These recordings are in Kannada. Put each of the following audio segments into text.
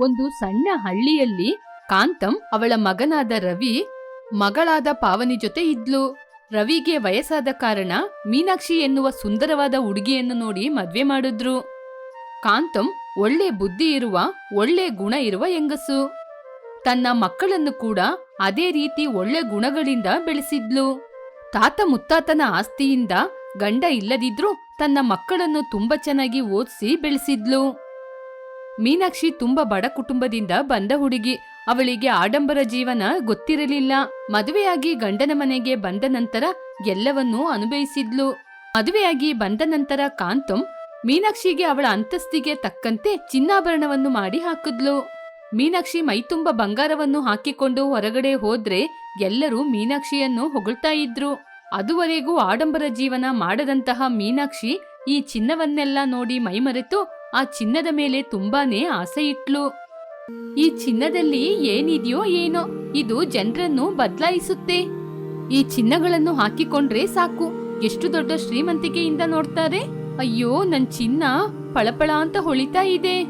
ಒಂದು ಸಣ್ಣ ಹಳ್ಳಿಯಲ್ಲಿ ಕಾಂತಂ ಅವಳ ಮಗನಾದ ರವಿ ಮಗಳಾದ ಪಾವನಿ ಜೊತೆ ಇದ್ಲು. ರವಿಗೆ ವಯಸ್ಸಾದ ಕಾರಣ ಮೀನಾಕ್ಷಿ ಎನ್ನುವ ಸುಂದರವಾದ ಹುಡುಗಿಯನ್ನು ನೋಡಿ ಮದ್ವೆ ಮಾಡಿದ್ರು. ಕಾಂತಂ ಒಳ್ಳೆ ಬುದ್ಧಿ ಇರುವ, ಒಳ್ಳೆ ಗುಣ ಇರುವ ಹೆಂಗಸು. ತನ್ನ ಮಕ್ಕಳನ್ನು ಕೂಡ ಅದೇ ರೀತಿ ಒಳ್ಳೆ ಗುಣಗಳಿಂದ ಬೆಳೆಸಿದ್ಲು. ತಾತ ಮುತ್ತಾತನ ಆಸ್ತಿಯಿಂದ ಗಂಡ ಇಲ್ಲದಿದ್ರೂ ತನ್ನ ಮಕ್ಕಳನ್ನು ತುಂಬಾ ಚೆನ್ನಾಗಿ ಓದಿಸಿ ಬೆಳೆಸಿದ್ಲು. ಮೀನಾಕ್ಷಿ ತುಂಬಾ ಬಡ ಕುಟುಂಬದಿಂದ ಬಂದ ಹುಡುಗಿ. ಅವಳಿಗೆ ಆಡಂಬರ ಜೀವನ ಗೊತ್ತಿರಲಿಲ್ಲ. ಮದುವೆಯಾಗಿ ಗಂಡನ ಮನೆಗೆ ಬಂದ ನಂತರ ಎಲ್ಲವನ್ನೂ ಅನುಭವಿಸಿದ್ಲು. ಮದುವೆಯಾಗಿ ಬಂದ ನಂತರ ಕಾಂತಂ ಮೀನಾಕ್ಷಿಗೆ ಅವಳ ಅಂತಸ್ತಿಗೆ ತಕ್ಕಂತೆ ಚಿನ್ನಾಭರಣವನ್ನು ಮಾಡಿ ಹಾಕಿದ್ಲು. ಮೀನಾಕ್ಷಿ ಮೈತುಂಬ ಬಂಗಾರವನ್ನು ಹಾಕಿಕೊಂಡು ಹೊರಗಡೆ ಹೋದ್ರೆ ಎಲ್ಲರೂ ಮೀನಾಕ್ಷಿಯನ್ನು ಹೊಗಳ್ತಾ ಇದ್ರು. ಅದುವರೆಗೂ ಆಡಂಬರ ಜೀವನ ಮಾಡದಂತಹ ಮೀನಾಕ್ಷಿ ಈ ಚಿನ್ನವನ್ನೆಲ್ಲ ನೋಡಿ ಮೈಮರೆತು ಆ ಚಿನ್ನದ ಮೇಲೆ ತುಂಬಾನೇ ಆಸೆ ಇಟ್ಲು. ಈ ಚಿನ್ನದಲ್ಲಿ ಏನಿದೆಯೋ ಏನೋ, ಇದು ಜನರನ್ನು ಬದಲಾಯಿಸುತ್ತೆ. ಈ ಚಿನ್ನಗಳನ್ನು ಹಾಕಿಕೊಂಡ್ರೆ ಸಾಕು. ಎಷ್ಟು ದೊಡ್ಡ ಶ್ರೀಮಂತಿಕೆಯಿಂದ ನೋಡ್ತಾರೆ. ಅಯ್ಯೋ, ನನ್ ಚಿನ್ನ ಪಳಪಳ ಅಂತ ಹೊಳಿತಾ ಇದೆ.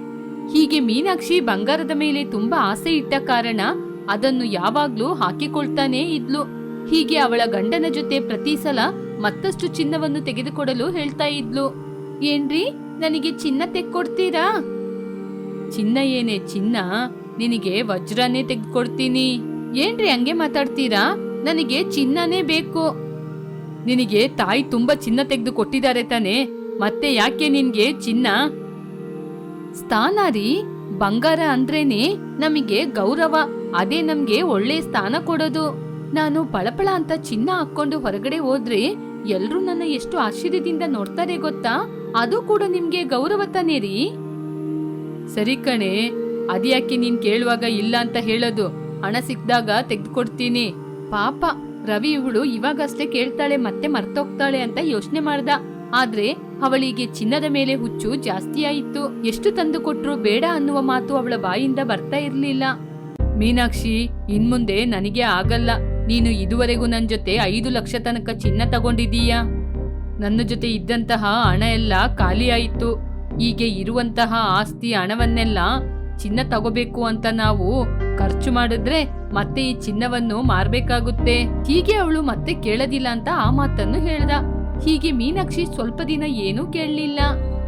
ಹೀಗೆ ಮೀನಾಕ್ಷಿ ಬಂಗಾರದ ಮೇಲೆ ತುಂಬಾ ಆಸೆ ಇಟ್ಟ ಕಾರಣ ಅದನ್ನು ಯಾವಾಗ್ಲೂ ಹಾಕಿಕೊಳ್ತಾನೇ ಇದ್ಲು. ಹೀಗೆ ಅವಳ ಗಂಡನ ಜೊತೆ ಪ್ರತಿ ಸಲ ಮತ್ತಷ್ಟು ಚಿನ್ನವನ್ನು ತೆಗೆದುಕೊಡಲು ಹೇಳ್ತಾ ಇದ್ಲು. ಏನ್ರಿ? ನನಗೆ ಚಿನ್ನ ತೆಕ್ಕೊಡ್ತೀರಾ? ಚಿನ್ನ ಏನೇ ಚಿನ್ನ, ನಿನಗೆ ವಜ್ರನೇ ತೆಗೆದುಕೊಡ್ತೀನಿ. ಏನ್ರಿ ಹಂಗೆ ಮಾತಾಡ್ತೀರಾ? ನನಗೆ ಚಿನ್ನನೇ ಬೇಕು. ನಿನಗೆ ತಾಯಿ ತುಂಬಾ ಚಿನ್ನ ತೆಗೆದು ಕೊಟ್ಟಿದ್ದಾರೆ ತಾನೆ, ಮತ್ತೆ ಯಾಕೆ ನಿನ್ಗೆ ಚಿನ್ನ? ಸ್ಥಾನ ರೀ, ಬಂಗಾರ ಅಂದ್ರೇನೆ ನಮಗೆ ಗೌರವ, ಅದೇ ನಮ್ಗೆ ಒಳ್ಳೆ ಸ್ಥಾನ ಕೊಡೋದು. ನಾನು ಪಳಪಳ ಅಂತ ಚಿನ್ನ ಹಾಕೊಂಡು ಹೊರಗಡೆ ಹೋದ್ರೆ ಎಲ್ರೂ ನನ್ನ ಎಷ್ಟು ಆಶ್ಚರ್ಯದಿಂದ ನೋಡ್ತಾರೆ ಗೊತ್ತಾ? ಅದು ಕೂಡ ನಿಮ್ಗೆ ಗೌರವ ತಾನೇ ರೀ ಸರಿ ಕಣೆ ಅದ್ಯಾಕೆ ನೀನ್ ಕೇಳುವಾಗ ಇಲ್ಲ ಅಂತ ಹೇಳೋದು? ಹಣ ಸಿಕ್ಕಿದಾಗ ತೆಗೆದುಕೊಡ್ತೀನಿ. ಪಾಪ, ರವಿ ಇವಳು ಇವಾಗಷ್ಟೇ ಕೇಳ್ತಾಳೆ, ಮತ್ತೆ ಮರ್ತೋಗ್ತಾಳೆ ಅಂತ ಯೋಚನೆ ಮಾಡ್ದ. ಆದ್ರೆ ಅವಳಿಗೆ ಚಿನ್ನದ ಮೇಲೆ ಹುಚ್ಚು ಜಾಸ್ತಿ ಆಯಿತು. ಎಷ್ಟು ತಂದು ಕೊಟ್ರು ಬೇಡ ಅನ್ನುವ ಮಾತು ಅವಳ ಬಾಯಿಂದ ಬರ್ತಾ ಇರ್ಲಿಲ್ಲ. ಮೀನಾಕ್ಷಿ, ಇನ್ಮುಂದೆ ನನಗೆ ಆಗಲ್ಲ. ನೀನು ಇದುವರೆಗೂ ನನ್ ಜೊತೆ ಐದು ಲಕ್ಷ ತನಕ ಚಿನ್ನ ತಗೊಂಡಿದೀಯಾ ನನ್ನ ಜೊತೆ ಇದ್ದಂತಹ ಹಣ ಎಲ್ಲ ಖಾಲಿಯಾಯಿತು ಹೀಗೆ ಇರುವಂತಹ ಆಸ್ತಿ ಹಣವನ್ನೆಲ್ಲ ಚಿನ್ನ ತಗೋಬೇಕು ಅಂತ ನಾವು ಖರ್ಚು ಮಾಡಿದ್ರೆ ಮತ್ತೆ ಈ ಚಿನ್ನವನ್ನು ಮಾರ್ಬೇಕಾಗುತ್ತೆ. ಹೀಗೆ ಅವಳು ಮತ್ತೆ ಕೇಳದಿಲ್ಲ ಅಂತ ಆ ಮಾತನ್ನು ಹೇಳ್ದ. ಹೀಗೆ ಮೀನಾಕ್ಷಿ ಸ್ವಲ್ಪ ದಿನ ಏನೂ ಕೇಳಲಿಲ್ಲ.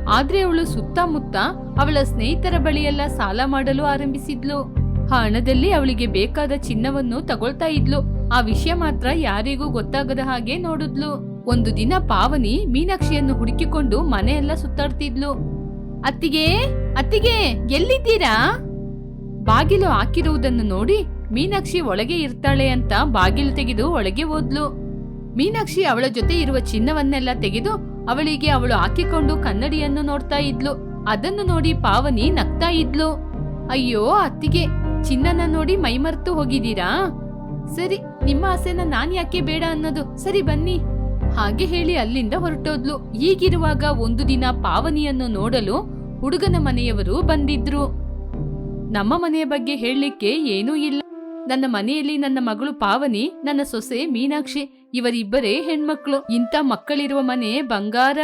ಆದ್ರೆ ಅವಳು ಸುತ್ತಮುತ್ತ ಅವಳ ಸ್ನೇಹಿತರ ಬಳಿಯೆಲ್ಲ ಸಾಲ ಮಾಡಲು ಆರಂಭಿಸಿದ್ಲು. ಆ ಹಣದಲ್ಲಿ ಅವಳಿಗೆ ಬೇಕಾದ ಚಿನ್ನವನ್ನು ತಗೊಳ್ತಾ ಇದ್ಲು. ಆ ವಿಷಯ ಮಾತ್ರ ಯಾರಿಗೂ ಗೊತ್ತಾಗದ ಹಾಗೆ ನೋಡಿದ್ಲು. ಒಂದು ದಿನ ಪಾವನಿ ಮೀನಾಕ್ಷಿಯನ್ನು ಹುಡುಕಿಕೊಂಡು ಮನೆಯೆಲ್ಲ ಸುತ್ತಾಡ್ತಿದ್ಲು. ಅತ್ತಿಗೆ ಅತ್ತಿಗೆ, ಎಲ್ಲಿದ್ದೀರಾ? ಬಾಗಿಲು ಹಾಕಿರುವುದನ್ನು ನೋಡಿ ಮೀನಾಕ್ಷಿ ಒಳಗೆ ಇರ್ತಾಳೆ ಅಂತ ಬಾಗಿಲು ತೆಗೆದು ಒಳಗೆ ಹೋದ್ಲು. ಮೀನಾಕ್ಷಿ ಅವಳ ಜೊತೆ ಇರುವ ಚಿನ್ನವನ್ನೆಲ್ಲ ತೆಗೆದು ಅವಳಿಗೆ ಅವಳು ಹಾಕಿಕೊಂಡು ಕನ್ನಡಿಯನ್ನು ನೋಡ್ತಾ ಇದ್ಲು. ಅದನ್ನು ನೋಡಿ ಪಾವನಿ ನಗ್ತಾ ಇದ್ಲು. ಅಯ್ಯೋ, ಅತ್ತಿಗೆ, ಚಿನ್ನನ ನೋಡಿ ಮೈಮರ್ತು ಹೋಗಿದ್ದೀರಾ? ಸರಿ, ನಿಮ್ಮ ಆಸೆನ ನಾನ್ ಯಾಕೆ ಬೇಡ ಅನ್ನೋದು. ಸರಿ, ಬನ್ನಿ. ಹಾಗೆ ಹೇಳಿ ಅಲ್ಲಿಂದ ಹೊರಟೋದ್ಲು. ಹೀಗಿರುವಾಗ ಒಂದು ದಿನ ಪಾವನಿಯನ್ನು ನೋಡಲು ಹುಡುಗನ ಮನೆಯವರು ಬಂದಿದ್ರು. ನಮ್ಮ ಮನೆಯ ಬಗ್ಗೆ ಹೇಳಲಿಕ್ಕೆ ಏನೂ ಇಲ್ಲ. ನನ್ನ ಮನೆಯಲ್ಲಿ ನನ್ನ ಮಗಳು ಪಾವನಿ, ನನ್ನ ಸೊಸೆ ಮೀನಾಕ್ಷಿ, ಇವರಿಬ್ಬರೇ ಹೆಣ್ಮಕ್ಳು. ಇಂಥ ಮಕ್ಕಳಿರುವ ಮನೆ ಬಂಗಾರ.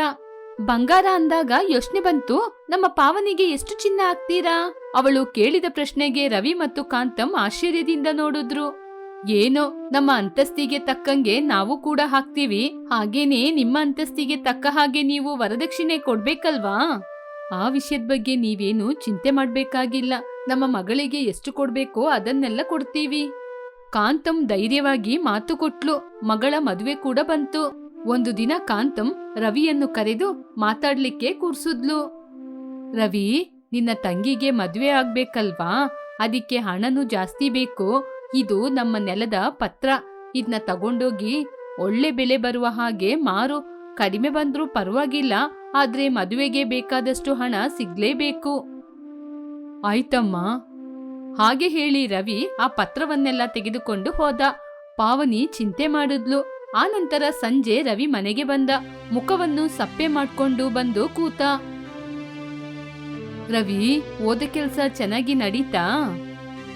ಬಂಗಾರ ಅಂದಾಗ ಯೋಚನೆ ಬಂತು, ನಮ್ಮ ಪಾವನಿಗೆ ಎಷ್ಟು ಚಿನ್ನ ಹಾಕ್ತೀರಾ? ಅವಳು ಕೇಳಿದ ಪ್ರಶ್ನೆಗೆ ರವಿ ಮತ್ತು ಕಾಂತಮ್ ಆಶ್ಚರ್ಯದಿಂದ ನೋಡಿದ್ರು. ಏನೋ, ನಮ್ಮ ಅಂತಸ್ತಿಗೆ ತಕ್ಕಂಗೆ ನಾವು ಕೂಡ ಹಾಕ್ತೀವಿ. ಹಾಗೇನೆ ನಿಮ್ಮ ಅಂತಸ್ತಿಗೆ ತಕ್ಕ ಹಾಗೆ ನೀವು ವರದಕ್ಷಿಣೆ ಕೊಡ್ಬೇಕಲ್ವಾ? ಆ ವಿಷಯದ ಬಗ್ಗೆ ನೀವೇನು ಚಿಂತೆ ಮಾಡ್ಬೇಕಾಗಿಲ್ಲ. ನಮ್ಮ ಮಗಳಿಗೆ ಎಷ್ಟು ಕೊಡ್ಬೇಕೋ ಅದನ್ನೆಲ್ಲ ಕೊಡ್ತೀವಿ. ಕಾಂತಂ ಧೈರ್ಯವಾಗಿ ಮಾತು ಕೊಟ್ಲು. ಮಗಳ ಮದುವೆ ಕೂಡ ಬಂತು. ಒಂದು ದಿನ ಕಾಂತಂ ರವಿಯನ್ನು ಕರೆದು ಮಾತಾಡ್ಲಿಕ್ಕೆ ಕೂರ್ಸುದ್ಲು. ರವಿ, ನಿನ್ನ ತಂಗಿಗೆ ಮದುವೆ ಆಗ್ಬೇಕಲ್ವಾ? ಅದಕ್ಕೆ ಹಣನು ಜಾಸ್ತಿ ಬೇಕು. ಇದು ನಮ್ಮ ನೆಲದ ಪತ್ರ. ಇದನ್ನ ತಗೊಂಡೋಗಿ ಒಳ್ಳೆ ಬೆಲೆ ಬರುವ ಹಾಗೆ ಮಾರು. ಕಡಿಮೆ ಬಂದ್ರೂ ಪರವಾಗಿಲ್ಲ, ಆದ್ರೆ ಮದುವೆಗೆ ಬೇಕಾದಷ್ಟು ಹಣ ಸಿಗ್ಲೇಬೇಕು. ಆಯ್ತಮ್ಮ. ಹಾಗೆ ಹೇಳಿ ರವಿ ಆ ಪತ್ರವನ್ನೆಲ್ಲ ತೆಗೆದುಕೊಂಡು ಹೋದ. ಪಾವನಿ ಚಿಂತೆ ಮಾಡಿದ್ಲು. ಆ ನಂತರ ಸಂಜೆ ರವಿ ಮನೆಗೆ ಬಂದ. ಮುಖವನ್ನು ಸಪ್ಪೆ ಮಾಡ್ಕೊಂಡು ಬಂದು ಕೂತ. ರವಿ, ಓದ ಕೆಲಸ ಚೆನ್ನಾಗಿ ನಡೀತಾ?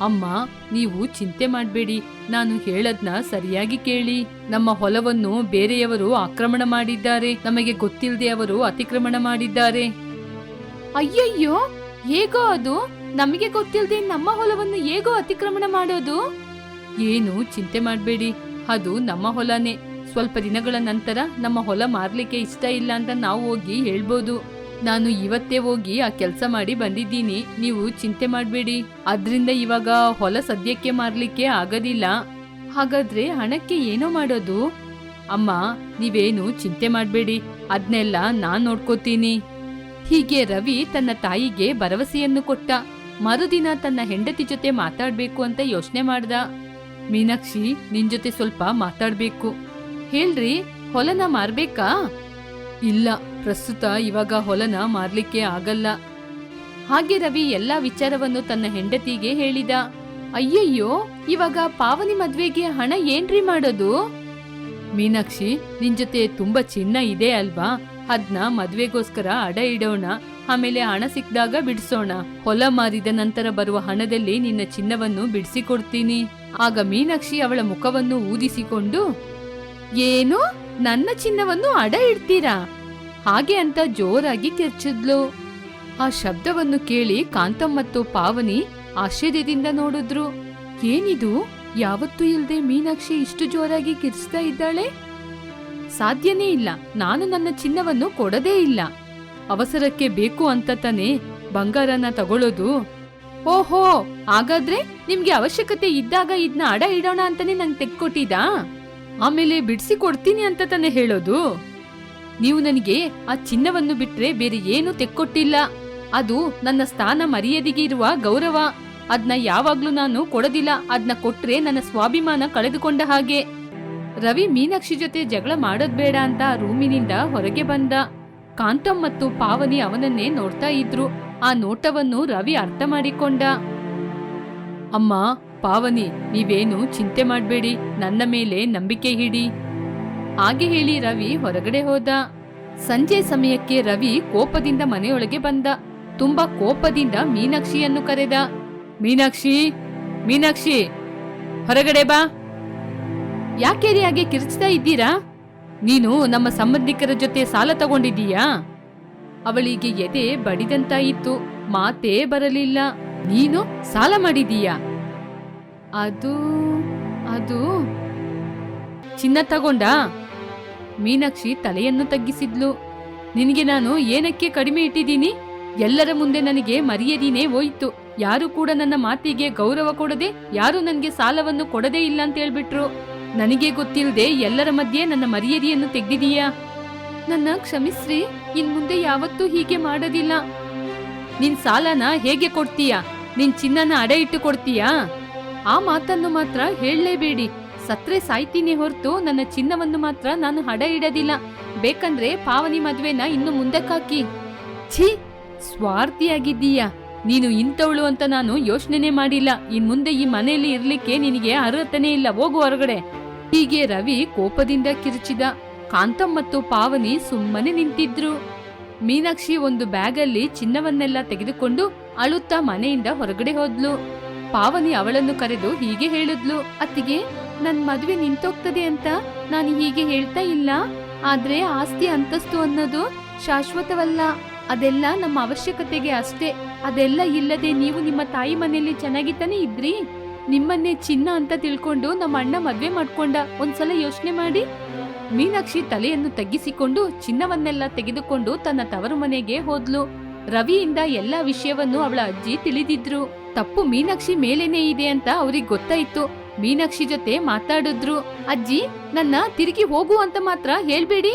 ಅಮ್ಮ ನೀವು ಚಿಂತೆ ಮಾಡಬೇಡಿ. ನಾನು ಹೇಳದ್ನ ಸರಿಯಾಗಿ ಕೇಳಿ. ನಮ್ಮ ಹೊಲವನ್ನು ಬೇರೆಯವರು ಆಕ್ರಮಣ ಮಾಡಿದ್ದಾರೆ. ನಮಗೆ ಗೊತ್ತಿಲ್ಲದೆ ಅವರು ಅತಿಕ್ರಮಣ ಮಾಡಿದ್ದಾರೆ. ಅಯ್ಯಯ್ಯೋ! ಹೇಗೋ ಅದು? ನಮಗೆ ಗೊತ್ತಿಲ್ಲದೆ ನಮ್ಮ ಹೊಲವನ್ನು ಹೇಗೋ ಅತಿಕ್ರಮಣ ಮಾಡೋದು? ಏನು ಚಿಂತೆ ಮಾಡಬೇಡಿ. ಅದು ನಮ್ಮ ಹೊಲನೇ. ಸ್ವಲ್ಪ ದಿನಗಳ ನಂತರ ನಮ್ಮ ಹೊಲ ಮಾರ್ಲಿಕ್ಕೆ ಇಷ್ಟ ಇಲ್ಲ ಅಂತ ನಾವು ಹೋಗಿ ಹೇಳ್ಬೋದು. ನಾನು ಇವತ್ತೇ ಹೋಗಿ ಆ ಕೆಲಸ ಮಾಡಿ ಬಂದಿದ್ದೀನಿ. ನೀವು ಚಿಂತೆ ಮಾಡಬೇಡಿ. ಅದರಿಂದ ಇವಾಗ ಹೊಲ ಸದ್ಯಕ್ಕೆ ಮಾರ್ಲಿಕ್ಕೆ ಆಗೋದಿಲ್ಲ. ಹಾಗಾದ್ರೆ ಹಣಕ್ಕೆ ಏನೋ ಮಾಡೋದು? ಅಮ್ಮ, ನೀವೇನು ಚಿಂತೆ ಮಾಡಬೇಡಿ. ಅದನ್ನೆಲ್ಲ ನಾನ್ ನೋಡ್ಕೋತೀನಿ. ಹೀಗೆ ರವಿ ತನ್ನ ತಾಯಿಗೆ ಭರವಸೆಯನ್ನು ಕೊಟ್ಟ. ಮರುದಿನ ತನ್ನ ಹೆಂಡತಿ ಜೊತೆ ಮಾತಾಡ್ಬೇಕು ಅಂತ ಯೋಚನೆ ಮಾಡ್ದ. ಮೀನಾಕ್ಷಿ, ನಿನ್ ಜೊತೆ ಸ್ವಲ್ಪ ಮಾತಾಡ್ಬೇಕು. ಹೇಳ್ರಿ, ಹೊಲನ ಮಾರ್ಬೇಕಾ? ಇಲ್ಲ. ಪ್ರಸ್ತುತ ಇವಾಗ ಹೊಲನ ಮಾರ್ಲಿಕ್ಕೆ ಆಗಲ್ಲ. ಹಾಗೆ ರವಿ ಎಲ್ಲಾ ವಿಚಾರವನ್ನು ತನ್ನ ಹೆಂಡತಿಗೆ ಹೇಳಿದ. ಅಯ್ಯಯ್ಯೋ, ಇವಾಗ ಪಾವನಿ ಮದ್ವೆಗೆ ಹಣ ಏನ್ರಿ ಮಾಡೋದು? ಮೀನಾಕ್ಷಿ, ನಿನ್ ಜೊತೆ ತುಂಬಾ ಚಿನ್ನ ಇದೆ ಅಲ್ವಾ? ಅದ್ನ ಮದ್ವೆಗೋಸ್ಕರ ಅಡ ಇಡೋಣ. ಆಮೇಲೆ ಹಣ ಸಿಕ್ಕಿದಾಗ ಬಿಡಿಸೋಣ. ಹೊಲ ಮಾರಿದ ನಂತರ ಬರುವ ಹಣದಲ್ಲಿ ನಿನ್ನ ಚಿನ್ನವನ್ನು ಬಿಡಿಸಿಕೊಡ್ತೀನಿ. ಆಗ ಮೀನಾಕ್ಷಿ ಅವಳ ಮುಖವನ್ನು ಊದಿಸಿಕೊಂಡು, ಏನು? ನನ್ನ ಚಿನ್ನವನ್ನು ಅಡ ಇಡ್ತೀರಾ? ಹಾಗೆ ಅಂತ ಜೋರಾಗಿ ಕಿರ್ಚಿದ್ಲು. ಆ ಶಬ್ದವನ್ನು ಕೇಳಿ ಕಾಂತಮ್ಮ ಮತ್ತು ಪಾವನಿ ಆಶ್ಚರ್ಯದಿಂದ ನೋಡಿದ್ರು. ಏನಿದು? ಯಾವತ್ತೂ ಇಲ್ಲದೆ ಮೀನಾಕ್ಷಿ ಇಷ್ಟು ಜೋರಾಗಿ ಕಿರ್ಚ್ತಾ ಇದ್ದಾಳೆ? ಸಾಧ್ಯನೇ ಇಲ್ಲ. ನಾನು ನನ್ನ ಚಿನ್ನವನ್ನು ಕೊಡದೇ ಇಲ್ಲ. ಅವಸರಕ್ಕೆ ಬೇಕು ಅಂತ ತಾನೇ ಬಂಗಾರನ ತಗೊಳ್ಳೋದು ಓಹೋ! ಹಾಗಾದ್ರೆ ನಿಮ್ಗೆ ಅವಶ್ಯಕತೆ ಇದ್ದಾಗ ಇದನ್ನ ಅಡ ಇಡೋಣ ಅಂತಾನೆ ನಂಗೆ ತೆಕ್ಕೊಟ್ಟಿದ ಆಮೇಲೆ ಬಿಡಿಸಿ ಕೊಡ್ತೀನಿ ಅಂತ ತಾನೇ ಹೇಳೋದು? ನೀವು ನನಗೆ ಆ ಚಿನ್ನವನ್ನು ಬಿಟ್ರೆ ಬೇರೆ ಏನು ತೆಕ್ಕೊಟ್ಟಿಲ್ಲ. ಅದು ನನ್ನ ಸ್ಥಾನ ಮರ್ಯಾದೆಗೆ ಇರುವ ಗೌರವ. ಅದ್ನ ಯಾವಾಗ್ಲೂ ನಾನು ಕೊಡೋದಿಲ್ಲ. ಅದ್ನ ಕೊಟ್ರೆ ನನ್ನ ಸ್ವಾಭಿಮಾನ ಕಳೆದುಕೊಂಡ ಹಾಗೆ. ರವಿ ಮೀನಾಕ್ಷಿ ಜೊತೆ ಜಗಳ ಮಾಡೋದ್ ಬೇಡ ಅಂತ ರೂಮಿನಿಂದ ಹೊರಗೆ ಬಂದ. ಕಾಂತಮ್ ಮತ್ತು ಪಾವನಿ ಅವನನ್ನೇ ನೋಡ್ತಾ ಇದ್ರು. ಆ ನೋಟವನ್ನು ರವಿ ಅರ್ಥ ಮಾಡಿಕೊಂಡ. ಅಮ್ಮ, ಪಾವನಿ, ನೀವೇನು ಚಿಂತೆ ಮಾಡಬೇಡಿ. ನನ್ನ ಮೇಲೆ ನಂಬಿಕೆ ಹಿಡಿ ಹಾಗೆ ಹೇಳಿ ರವಿ ಹೊರಗಡೆ ಹೋದ. ಸಂಜೆ ಸಮಯಕ್ಕೆ ರವಿ ಕೋಪದಿಂದ ಮನೆಯೊಳಗೆ ಬಂದ. ತುಂಬಾ ಕೋಪದಿಂದ ಮೀನಾಕ್ಷಿಯನ್ನು ಕರೆದ. ಮೀನಾಕ್ಷಿ ಮೀನಾಕ್ಷಿ, ಹೊರಗಡೆ ಬಾ. ಯಾಕೆ ಹಾಗೆ ಕಿರ್ಚ್ತಾ ಇದ್ದೀರಾ? ನೀನು ನಮ್ಮ ಸಂಬಂಧಿಕರ ಜೊತೆ ಸಾಲ ತಗೊಂಡಿದ್ದೀಯಾ? ಅವಳಿಗೆ ಎದೆ ಇತ್ತು ಮಾತೇ ಬರಲಿಲ್ಲ. ನೀನು ಸಾಲ ಮಾಡಿದೀಯಾ ಅದು ಅದು. ಚಿನ್ನ ತಗೊಂಡಾ? ಮೀನಾಕ್ಷಿ ತಲೆಯನ್ನು ತಗ್ಗಿಸಿದ್ಲು. ನಿನಗೆ ನಾನು ಏನಕ್ಕೆ ಕಡಿಮೆ ಇಟ್ಟಿದ್ದೀನಿ? ಎಲ್ಲರ ಮುಂದೆ ನನಗೆ ಮರ್ಯಾದಿನೇ ಹೋಯಿತು. ಯಾರು ಕೂಡ ನನ್ನ ಮಾತಿಗೆ ಗೌರವ ಕೊಡದೆ, ಯಾರು ನನಗೆ ಸಾಲವನ್ನು ಕೊಡದೇ ಇಲ್ಲ ಅಂತ ಹೇಳ್ಬಿಟ್ರು. ನನಗೆ ಗೊತ್ತಿಲ್ಲದೆ ಎಲ್ಲರ ಮಧ್ಯೆ ನನ್ನ ಮರ್ಯಾದೆಯನ್ನು ತೆಗೆದಿದೀಯಾ? ನನ್ನ ಕ್ಷಮಿಸ್ರಿ, ಇನ್ ಮುಂದೆ ಯಾವತ್ತೂ ಹೀಗೆ ಮಾಡೋದಿಲ್ಲ. ನಿನ್ ಸಾಲನ ಹೇಗೆ ಕೊಡ್ತೀಯಾ? ನಿನ್ ಚಿನ್ನನ ಅಡ ಇಟ್ಟು ಕೊಡ್ತೀಯಾ? ಆ ಮಾತನ್ನು ಮಾತ್ರ ಹೇಳಲೇಬೇಡಿ. ಸತ್ರೆ ಸಾಯ್ತೀನಿ ಹೊರತು ನನ್ನ ಚಿನ್ನವನ್ನು ಮಾತ್ರ ನಾನು ಹಡ ಇಡೋದಿಲ್ಲ ಬೇಕಂದ್ರೆ ಪಾವನಿ ಮದ್ವೆನ ಇನ್ನು ಮುಂದಕ್ಕಾಕಿ. ಛೀ, ಸ್ವಾರ್ಥಿಯಾಗಿದ್ದೀಯ? ನೀನು ಇಂಥವಳು ಅಂತ ನಾನು ಯೋಚನೆನೇ ಮಾಡಿಲ್ಲ. ಇನ್ ಮುಂದೆ ಈ ಮನೆಯಲ್ಲಿ ಇರ್ಲಿಕ್ಕೆ ನಿನಗೆ ಅರ್ಹತೆನೇ ಇಲ್ಲ. ಹೋಗು ಹೊರಗಡೆ. ಹೀಗೆ ರವಿ ಕೋಪದಿಂದ ಕಿರುಚಿದ. ಕಾಂತಂ ಮತ್ತು ಪಾವನಿ ಸುಮ್ಮನೆ ನಿಂತಿದ್ರು. ಮೀನಾಕ್ಷಿ ಒಂದು ಬ್ಯಾಗಲ್ಲಿ ಚಿನ್ನವನ್ನೆಲ್ಲ ತೆಗೆದುಕೊಂಡು ಅಳುತ್ತಾ ಮನೆಯಿಂದ ಹೊರಗಡೆ ಹೋದ್ಲು. ಪಾವನಿ ಅವಳನ್ನು ಕರೆದು ಹೀಗೆ ಹೇಳಿದ್ಲು, ಅತ್ತಿಗೆ ನನ್ ಮದ್ವೆ ನಿಂತೋಗ್ತದೆ ಅಂತ ನಾನು ಹೀಗೆ ಹೇಳ್ತಾ ಇಲ್ಲ. ಆದ್ರೆ ಆಸ್ತಿ ಅಂತಸ್ತು ಅನ್ನೋದು ಶಾಶ್ವತವಲ್ಲ. ಅದೆಲ್ಲ ನಮ್ಮ ಅವಶ್ಯಕತೆಗೆ ಅಷ್ಟೇ. ಅದೆಲ್ಲ ಇಲ್ಲದೆ ನೀವು ನಿಮ್ಮ ತಾಯಿ ಮನೆಯಲ್ಲಿ ಚೆನ್ನಾಗಿ ತಾನೇ ಇದ್ರಿ? ನಿಮ್ಮನ್ನೇ ಚಿನ್ನ ಅಂತ ತಿಳ್ಕೊಂಡು ನಮ್ಮ ಅಣ್ಣ ಮದ್ವೆ ಮಾಡ್ಕೊಂಡ ಒಂದ್ಸಲ ಯೋಚನೆ ಮಾಡಿ. ಮೀನಾಕ್ಷಿ ತಲೆಯನ್ನು ತಗ್ಗಿಸಿಕೊಂಡು ಚಿನ್ನವನ್ನೆಲ್ಲ ತೆಗೆದುಕೊಂಡು ತನ್ನ ತವರು ಮನೆಗೆ ಹೋದ್ಲು. ರವಿಯಿಂದ ಎಲ್ಲಾ ವಿಷಯವನ್ನು ಅವಳ ಅಜ್ಜಿ ತಿಳಿದಿದ್ರು. ತಪ್ಪು ಮೀನಾಕ್ಷಿ ಮೇಲೇನೇ ಇದೆ ಅಂತ ಅವ್ರಿಗೆ ಗೊತ್ತಾಯ್ತು. ಮೀನಾಕ್ಷಿ ಜೊತೆ ಮಾತಾಡಿದ್ರು. ಅಜ್ಜಿ, ನನ್ನ ತಿರುಗಿ ಹೋಗು ಅಂತ ಮಾತ್ರ ಹೇಳ್ಬೇಡಿ.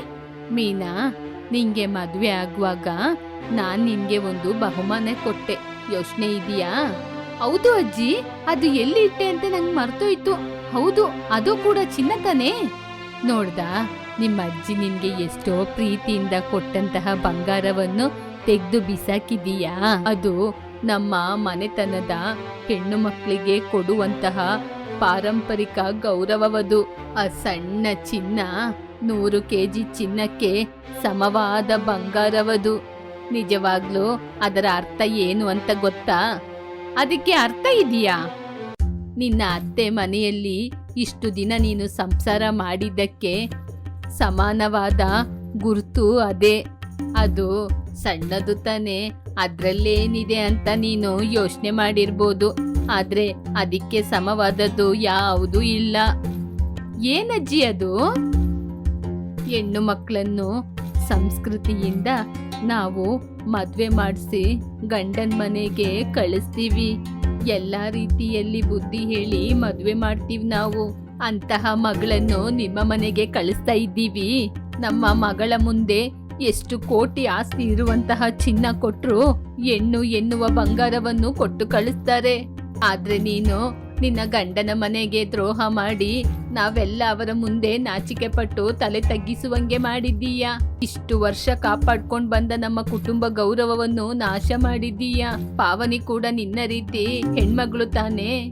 ಮೀನಾ, ನಿಂಗೆ ಮದ್ವೆ ಆಗುವಾಗ ನಾನ್ ನಿನ್ಗೆ ಒಂದು ಬಹುಮಾನ ಕೊಟ್ಟೆ. ಯೋಚನೆ ಇದೆಯಾ ಹೌದು ಅಜ್ಜಿ, ಅದು ಎಲ್ಲಿ ಇಟ್ಟೆ ಅಂತ ನಂಗೆ ಮರ್ತೋಯ್ತು. ಹೌದು, ಅದು ಕೂಡ ಚಿನ್ನ ತಾನೇ ನೋಡ್ದ, ನಿಮ್ಮ ಅಜ್ಜಿ ನಿನ್ಗೆ ಎಷ್ಟೋ ಪ್ರೀತಿಯಿಂದ ಕೊಟ್ಟಂತಹ ಬಂಗಾರವನ್ನು ತೆಗೆದು ಬಿಸಾಕಿದೀಯಾ ಅದು ನಮ್ಮ ಮನೆತನದ ಹೆಣ್ಣು ಮಕ್ಕಳಿಗೆ ಕೊಡುವಂತಹ ಪಾರಂಪರಿಕ ಗೌರವವದು. ಆ ಸಣ್ಣ ಚಿನ್ನ, ನೂರು ಕೆಜಿ ಚಿನ್ನಕ್ಕೆ ಸಮವಾದ ಬಂಗಾರವದು. ನಿಜವಾಗ್ಲೂ ಅದರ ಅರ್ಥ ಏನು ಅಂತ ಗೊತ್ತಾ? ಅದಕ್ಕೆ ಅರ್ಥ ಇದೆಯಾ? ನಿನ್ನ ಅತ್ತೆ ಮನೆಯಲ್ಲಿ ಇಷ್ಟು ದಿನ ನೀನು ಸಂಸಾರ ಮಾಡಿದ್ದಕ್ಕೆ ಸಮಾನವಾದ ಗುರುತು ಅದೇ. ಅದು ಸಣ್ಣದು ತಾನೇ, ಅದರಲ್ಲೇನಿದೆ ಅಂತ ನೀನು ಯೋಚನೆ ಮಾಡಿರ್ಬೋದು. ಆದ್ರೆ ಅದಕ್ಕೆ ಸಮವಾದದ್ದು ಯಾವುದೂ ಇಲ್ಲ. ಏನಜ್ಜಿ ಅದು? ಹೆಣ್ಣು ಮಕ್ಕಳನ್ನು ಸಂಸ್ಕೃತಿಯಿಂದ ನಾವು ಮದ್ವೆ ಮಾಡಿಸಿ ಗಂಡನ ಮನೆಗೆ ಕಳಿಸ್ತೀವಿ. ಎಲ್ಲ ರೀತಿಯಲ್ಲಿ ಬುದ್ಧಿ ಹೇಳಿ ಮದ್ವೆ ಮಾಡ್ತೀವಿ ನಾವು. ಅಂತಹ ಮಗಳನ್ನು ನಿಮ್ಮ ಮನೆಗೆ ಕಳಿಸ್ತಾ ಇದ್ದೀವಿ. ನಮ್ಮ ಮಗಳ ಮುಂದೆ ಎಷ್ಟು ಕೋಟಿ ಆಸ್ತಿ ಇರುವಂತಹ ಚಿನ್ನ ಕೊಟ್ಟರು ಹೆಣ್ಣು ಎನ್ನುವ ಬಂಗಾರವನ್ನು ಕೊಟ್ಟು ಕಳಿಸ್ತಾರೆ. ಆದ್ರೆ ನೀನು ನಿನ್ನ ಗಂಡನ ಮನೆಗೆ ದ್ರೋಹ ಮಾಡಿ ನಾವೆಲ್ಲ ಅವರ ಮುಂದೆ ನಾಚಿಕೆ ಪಟ್ಟು ತಲೆ ತಗ್ಗಿಸುವಂಗೆ ಮಾಡಿದ್ದೀಯ? ಇಷ್ಟು ವರ್ಷ ಕಾಪಾಡ್ಕೊಂಡ್ ಬಂದ ನಮ್ಮ ಕುಟುಂಬ ಗೌರವವನ್ನು ನಾಶ ಮಾಡಿದ್ದೀಯ? ಪಾವನಿ ಕೂಡ ನಿನ್ನ ರೀತಿ ಹೆಣ್ಮಗಳು ತಾನೇ?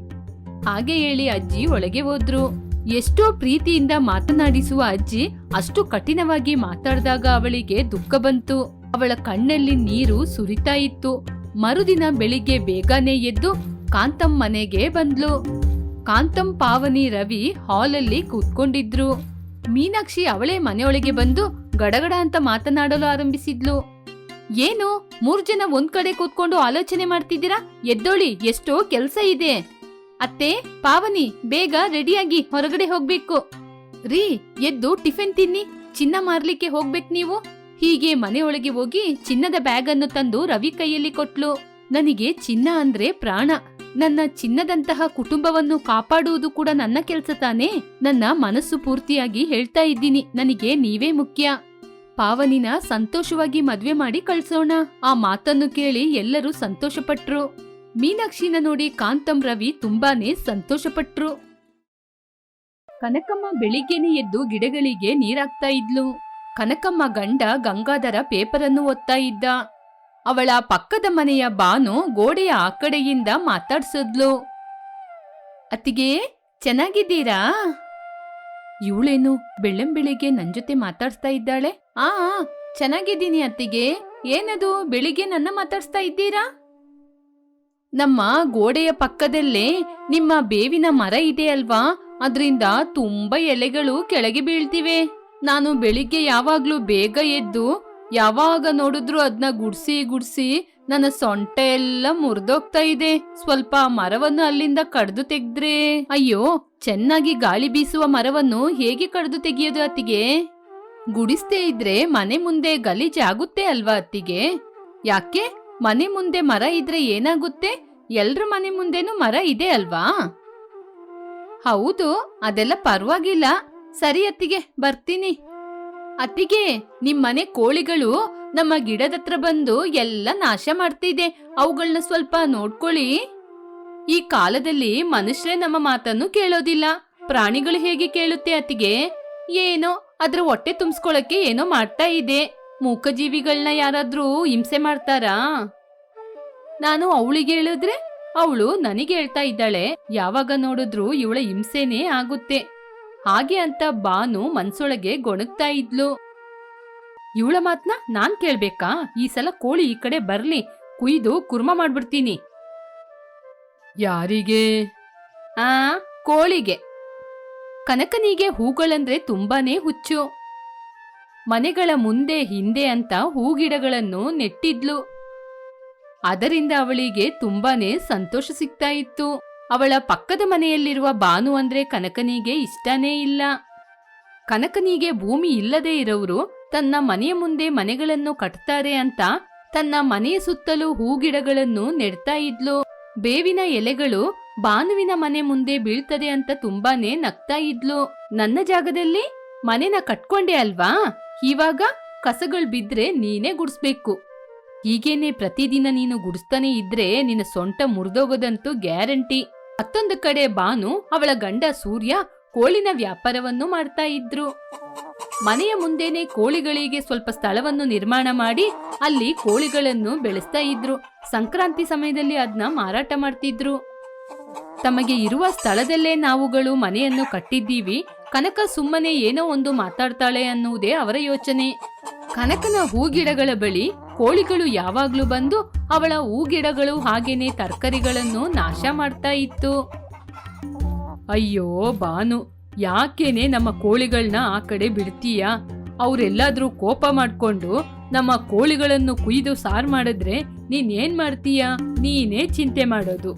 ಹಾಗೆ ಹೇಳಿ ಅಜ್ಜಿ ಒಳಗೆ ಹೋದ್ರು. ಎಷ್ಟೋ ಪ್ರೀತಿಯಿಂದ ಮಾತನಾಡಿಸುವ ಅಜ್ಜಿ ಅಷ್ಟು ಕಠಿಣವಾಗಿ ಮಾತಾಡಿದಾಗ ಅವಳಿಗೆ ದುಃಖ ಬಂತು. ಅವಳ ಕಣ್ಣಲ್ಲಿ ನೀರು ಸುರಿತಾ ಇತ್ತು. ಮರುದಿನ ಬೆಳಿಗ್ಗೆ ಬೇಗನೆ ಎದ್ದು ಕಾಂತಂ ಮನೆಗೆ ಬಂದ್ಲು. ಕಾಂತಮ್ ಪಾವನಿ ರವಿ ಹಾಲಲ್ಲಿ ಕೂತ್ಕೊಂಡಿದ್ರು. ಮೀನಾಕ್ಷಿ ಅವಳೇ ಮನೆಯೊಳಗೆ ಬಂದು ಗಡಗಡ ಅಂತ ಮಾತನಾಡಲು ಆರಂಭಿಸಿದ್ಲು. ಏನು, ಮೂರ್ ಜನ ಒಂದ್ ಕಡೆ ಕೂತ್ಕೊಂಡು ಆಲೋಚನೆ ಮಾಡ್ತಿದ್ದೀರಾ? ಎದ್ದೋಳಿ, ಎಷ್ಟೋ ಕೆಲ್ಸ ಇದೆ. ಅತ್ತೆ, ಪಾವನಿ, ಬೇಗ ರೆಡಿಯಾಗಿ ಹೊರಗಡೆ ಹೋಗ್ಬೇಕು. ರೀ, ಎದ್ದು ಟಿಫಿನ್ ತಿನ್ನಿ, ಚಿನ್ನ ಮಾರ್ಲಿಕ್ಕೆ ಹೋಗ್ಬೇಕು ನೀವು. ಹೀಗೆ ಮನೆಯೊಳಗೆ ಹೋಗಿ ಚಿನ್ನದ ಬ್ಯಾಗ್ ಅನ್ನು ತಂದು ರವಿ ಕೈಯಲ್ಲಿ ಕೊಟ್ಲು. ನನಗೆ ಚಿನ್ನ ಅಂದ್ರೆ ಪ್ರಾಣ. ನನ್ನ ಚಿನ್ನದಂತಹ ಕುಟುಂಬವನ್ನು ಕಾಪಾಡುವುದು ಕೂಡ ನನ್ನ ಕೆಲಸ ತಾನೇ. ನನ್ನ ಮನಸ್ಸು ಪೂರ್ತಿಯಾಗಿ ಹೇಳ್ತಾ ಇದ್ದೀನಿ. ನನಗೆ ನೀವೇ ಮುಖ್ಯ. ಪಾವನಿನ ಸಂತೋಷವಾಗಿ ಮದ್ವೆ ಮಾಡಿ ಕಳ್ಸೋಣ. ಆ ಮಾತನ್ನು ಕೇಳಿ ಎಲ್ಲರೂ ಸಂತೋಷಪಟ್ರು. ಮೀನಾಕ್ಷಿನ ನೋಡಿ ಕಾಂತಂ ರವಿ ತುಂಬಾನೇ ಸಂತೋಷಪಟ್ರು. ಕನಕಮ್ಮ ಬೆಳಿಗ್ಗೆನೆ ಎದ್ದು ಗಿಡಗಳಿಗೆ ನೀರಾಕ್ತಾ ಇದ್ಲು. ಕನಕಮ್ಮ ಗಂಡ ಗಂಗಾಧರ ಪೇಪರನ್ನು ಓದ್ತಾ ಇದ್ದ. ಅವಳ ಪಕ್ಕದ ಮನೆಯ ಬಾನು ಗೋಡೆಯ ಆ ಕಡೆಯಿಂದ ಮಾತಾಡ್ಸಿದ್ಲು. ಅತ್ತಿಗೆ, ಚೆನ್ನಾಗಿದ್ದೀರಾ? ಇವಳೇನು ಬೆಳ್ಳಂಬೆಳಿಗ್ಗೆ ನನ್ ಜೊತೆ ಮಾತಾಡ್ಸ್ತಾ ಇದ್ದಾಳೆ? ಆ ಚೆನ್ನಾಗಿದ್ದೀನಿ ಅತ್ತಿಗೆ. ಏನದು, ಬೆಳಿಗ್ಗೆ ನನ್ನ ಮಾತಾಡ್ಸ್ತಾ ಇದ್ದೀರಾ? ನಮ್ಮ ಗೋಡೆಯ ಪಕ್ಕದಲ್ಲೇ ನಿಮ್ಮ ಬೇವಿನ ಮರ ಇದೆ ಅಲ್ವಾ? ಅದರಿಂದ ತುಂಬಾ ಎಲೆಗಳು ಕೆಳಗೆ ಬೀಳ್ತಿವೆ. ನಾನು ಬೆಳಿಗ್ಗೆ ಯಾವಾಗ್ಲೂ ಬೇಗ ಎದ್ದು ಯಾವಾಗ ನೋಡಿದ್ರು ಅದನ್ನ ಗುಡ್ಸಿ ಗುಡ್ಸಿ ನನ್ನ ಸೊಂಟ ಎಲ್ಲ ಮುರಿದೋಗ್ತಾ ಇದೆ. ಸ್ವಲ್ಪ ಮರವನ್ನು ಅಲ್ಲಿಂದ ಕಡ್ದು ತೆಗ್ದ್ರೆ? ಅಯ್ಯೋ, ಚೆನ್ನಾಗಿ ಗಾಳಿ ಬೀಸುವ ಮರವನ್ನು ಹೇಗೆ ಕಡ್ದು ತೆಗೆಯೋದು ಅತ್ತಿಗೆ? ಗುಡಿಸ್ದೇ ಇದ್ರೆ ಮನೆ ಮುಂದೆ ಗಲೀಜಾಗುತ್ತೆ ಅಲ್ವಾ ಅತ್ತಿಗೆ? ಯಾಕೆ? ಮನೆ ಮುಂದೆ ಮರ ಇದ್ರೆ ಏನಾಗುತ್ತೆ? ಎಲ್ರ ಮನೆ ಮುಂದೆನೂ ಮರ ಇದೆ ಅಲ್ವಾ? ಹೌದು, ಅದೆಲ್ಲ ಪರವಾಗಿಲ್ಲ. ಸರಿ ಅತ್ತಿಗೆ, ಬರ್ತೀನಿ. ಅತ್ತಿಗೆ ನಿಮ್ಮನೆ ಕೋಳಿಗಳು ನಮ್ಮ ಗಿಡದತ್ರ ಬಂದು ಎಲ್ಲ ನಾಶ ಮಾಡ್ತಿದೆ. ಅವುಗಳನ್ನ ಸ್ವಲ್ಪ ನೋಡ್ಕೊಳ್ಳಿ. ಈ ಕಾಲದಲ್ಲಿ ಮನುಷ್ಯರೇ ನಮ್ಮ ಮಾತನ್ನು ಕೇಳೋದಿಲ್ಲ. ಪ್ರಾಣಿಗಳು ಹೇಗೆ ಕೇಳುತ್ತೆ ಅತ್ತಿಗೆ? ಏನೋ, ಅದ್ರ ಹೊಟ್ಟೆ ತುಂಬಿಸ್ಕೊಳಕ್ಕೆ ಏನೋ ಮಾಡ್ತಾ ಇದೆ. ಮೂಕಜೀವಿಗಳನ್ನ ಯಾರಾದ್ರೂ ಹಿಂಸೆ ಮಾಡ್ತಾರಾ? ನಾನು ಅವಳಿಗೆ ಹೇಳಿದ್ರೆ, ಅವಳು ನನಗೆ ಹೇಳ್ತಾ ಇದ್ದಾಳೆ. ಯಾವಾಗ ನೋಡಿದ್ರು ಇವಳ ಹಿಂಸೆನೇ ಆಗುತ್ತೆ. ಹಾಗೆ ಅಂತ ಬಾನು ಮನ್ಸೊಳಗೆ ಗೊಣಗ್ತಾ ಇದ್ಲು. ಇವಳ ಮಾತ್ನ ನಾನ್ ಕೇಳ್ಬೇಕಾ? ಈ ಸಲ ಕೋಳಿ ಈ ಕಡೆ ಬರ್ಲಿ, ಕುಯ್ದು ಕುರ್ಮ ಮಾಡ್ಬಿಡ್ತೀನಿ. ಯಾರಿಗೆ? ಆ, ಕೋಳಿಗೆ. ಕನಕನಿಗೆ ಹೂಗಳಂದ್ರೆ ತುಂಬಾನೇ ಹುಚ್ಚು. ಮನೆಗಳ ಮುಂದೆ, ಹಿಂದೆ ಅಂತ ಹೂಗಿಡಗಳನ್ನು ನೆಟ್ಟಿದ್ಲು. ಅದರಿಂದ ಅವಳಿಗೆ ತುಂಬಾನೇ ಸಂತೋಷ ಸಿಗ್ತಾ ಇತ್ತು. ಅವಳ ಪಕ್ಕದ ಮನೆಯಲ್ಲಿರುವ ಬಾನು ಅಂದ್ರೆ ಕನಕನಿಗೆ ಇಷ್ಟನೇ ಇಲ್ಲ. ಕನಕನಿಗೆ ಭೂಮಿ ಇಲ್ಲದೆ ಇರೋರು ತನ್ನ ಮನೆಯ ಮುಂದೆ ಮನೆಗಳನ್ನು ಕಟ್ತಾರೆ ಅಂತ ತನ್ನ ಮನೆಯ ಸುತ್ತಲೂ ಹೂಗಿಡಗಳನ್ನು ನೆಡ್ತಾ ಇದ್ಲು. ಬೇವಿನ ಎಲೆಗಳು ಬಾನುವಿನ ಮನೆ ಮುಂದೆ ಬೀಳ್ತದೆ ಅಂತ ತುಂಬಾನೇ ನಗ್ತಾ ಇದ್ಲು. ನನ್ನ ಜಾಗದಲ್ಲಿ ಮನೆನ ಕಟ್ಕೊಂಡೆ ಅಲ್ವಾ? ಇವಾಗ ಕಸಗಳು ಬಿದ್ರೆ ನೀನೇ ಗುಡಿಸ್ಬೇಕು. ಹೀಗೇನೆ ಪ್ರತಿದಿನ ನೀನು ಗುಡಿಸ್ತಾನೆ ಇದ್ರೆ ನಿನ್ನ ಸೊಂಟ ಮುರಿದೋಗೋದಂತೂ ಗ್ಯಾರಂಟಿ. ಮತ್ತೊಂದು ಕಡೆ ಬಾನು ಅವಳ ಗಂಡ ಸೂರ್ಯ ಕೋಳಿನ ವ್ಯಾಪಾರವನ್ನು ಮಾಡ್ತಾ ಇದ್ರು. ಮನೆಯ ಮುಂದೆನೆ ಕೋಳಿಗಳಿಗೆ ಸ್ವಲ್ಪ ಸ್ಥಳವನ್ನು ನಿರ್ಮಾಣ ಮಾಡಿ ಅಲ್ಲಿ ಕೋಳಿಗಳನ್ನು ಬೆಳೆಸ್ತಾ ಇದ್ರು. ಸಂಕ್ರಾಂತಿ ಸಮಯದಲ್ಲಿ ಅದನ್ನ ಮಾರಾಟ ಮಾಡ್ತಿದ್ರು. ತಮಗೆ ಇರುವ ಸ್ಥಳದಲ್ಲೇ ನಾವುಗಳು ಮನೆಯನ್ನು ಕಟ್ಟಿದ್ದೀವಿ. ಕನಕ ಸುಮ್ಮನೆ ಏನೋ ಒಂದು ಮಾತಾಡ್ತಾಳೆ ಅನ್ನುವುದೇ ಅವರ ಯೋಚನೆ. ಕನಕನ ಹೂಗಿಡಗಳ ಬಳಿ ಕೋಳಿಗಳು ಯಾವಾಗ್ಲೂ ಬಂದು ಅವಳ ಹೂಗಿಡಗಳು ಹಾಗೇನೆ ತರಕಾರಿಗಳನ್ನು ನಾಶ ಮಾಡ್ತಾ ಇತ್ತು. ಅಯ್ಯೋ ಬಾನು, ಯಾಕೇನೆ ನಮ್ಮ ಕೋಳಿಗಳನ್ನ ಆ ಕಡೆ ಬಿಡ್ತೀಯಾ? ಅವರೆಲ್ಲಾದ್ರೂ ಕೋಪ ಮಾಡ್ಕೊಂಡು ನಮ್ಮ ಕೋಳಿಗಳನ್ನು ಕುಯ್ದು ಸಾರ್ ಮಾಡಿದ್ರೆ ನೀನ್ ಏನ್ ಮಾಡ್ತೀಯ? ನೀನೇ ಚಿಂತೆ ಮಾಡೋದು.